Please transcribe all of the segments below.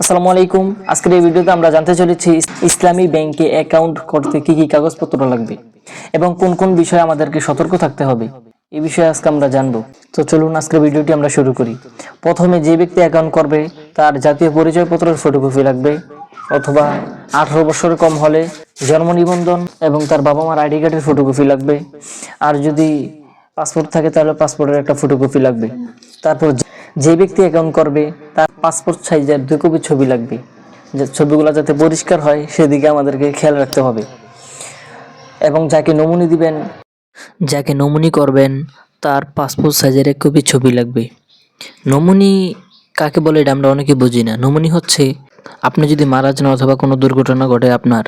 আসসালামু আলাইকুম। আজকের এই ভিডিওতে আমরা জানতে চলেছি ইসলামী ব্যাংকে অ্যাকাউন্ট করতে কি কি কাগজপত্র লাগবে এবং কোন কোন বিষয়ে আমাদেরকে সতর্ক থাকতে হবে। এই বিষয়ে আজকে আমরা জানব। তো চলুন আজকের ভিডিওটি আমরা শুরু করি। প্রথমে যে ব্যক্তি অ্যাকাউন্ট করবে, তার জাতীয় পরিচয়পত্রের ফটোকপি লাগবে অথবা আঠারো বছর কম হলে জন্ম নিবন্ধন এবং তার বাবা মার আইডি কার্ডের ফটোকপি লাগবে। আর যদি পাসপোর্ট থাকে, তাহলে পাসপোর্টের একটা ফটোকপি লাগবে। তারপর যে- ব্যক্তি অ্যাকাউন্ট করবে, তার পাসপোর্ট সাইজের দুই কপি ছবি লাগবে। যে ছবিগুলো যাতে পরিষ্কার হয়, সেদিকে আমাদেরকে খেয়াল রাখতে হবে। এবং যাকে নমুনি দিবেন, যাকে নমুনি করবেন, তার পাসপোর্ট সাইজের এক কপি ছবি লাগবে। নমুনি কাকে বলে এটা আমরা অনেকে বুঝি না। নমুনি হচ্ছে, আপনি যদি মারা যান অথবা কোনো দুর্ঘটনা ঘটে আপনার,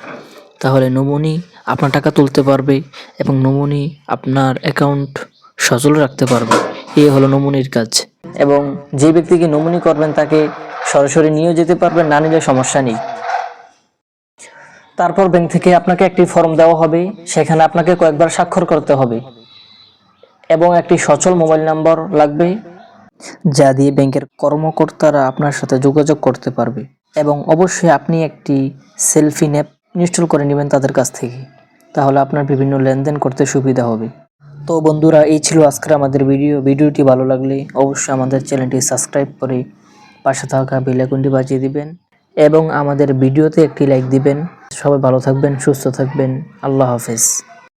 তাহলে নমুনি আপনার টাকা তুলতে পারবে এবং নমুনি আপনার অ্যাকাউন্ট সচল রাখতে পারবে। এই হলো নমুনির কাজ। এবং যে ব্যক্তিকে নমুনি করবেন তাকে সরাসরি নিয়েও যেতে পারবেন, না নিলে সমস্যা নেই। তারপর ব্যাংক থেকে আপনাকে একটি ফর্ম দেওয়া হবে, সেখানে আপনাকে কয়েকবার স্বাক্ষর করতে হবে এবং একটি সচল মোবাইল নাম্বার লাগবে যা দিয়ে ব্যাংকের কর্মকর্তারা আপনার সাথে যোগাযোগ করতে পারবে এবং অবশ্যই আপনি একটি সেলফি ন্যাপ ইনস্টল করে নেবেন তাদের কাছ থেকে। তাহলে আপনার বিভিন্ন লেনদেন করতে সুবিধা হবে। তো বন্ধুরা, এই ছিল আজকের আমাদের ভিডিও ভিডিওটি ভালো লাগলে অবশ্যই আমাদের চ্যানেলটি সাবস্ক্রাইব করে পাশে থাকা বেলাইকনটি বাজিয়ে দিবেন এবং আমাদের ভিডিওতে একটি লাইক দিবেন। সবাই ভালো থাকবেন, সুস্থ থাকবেন। আল্লাহ হাফেজ।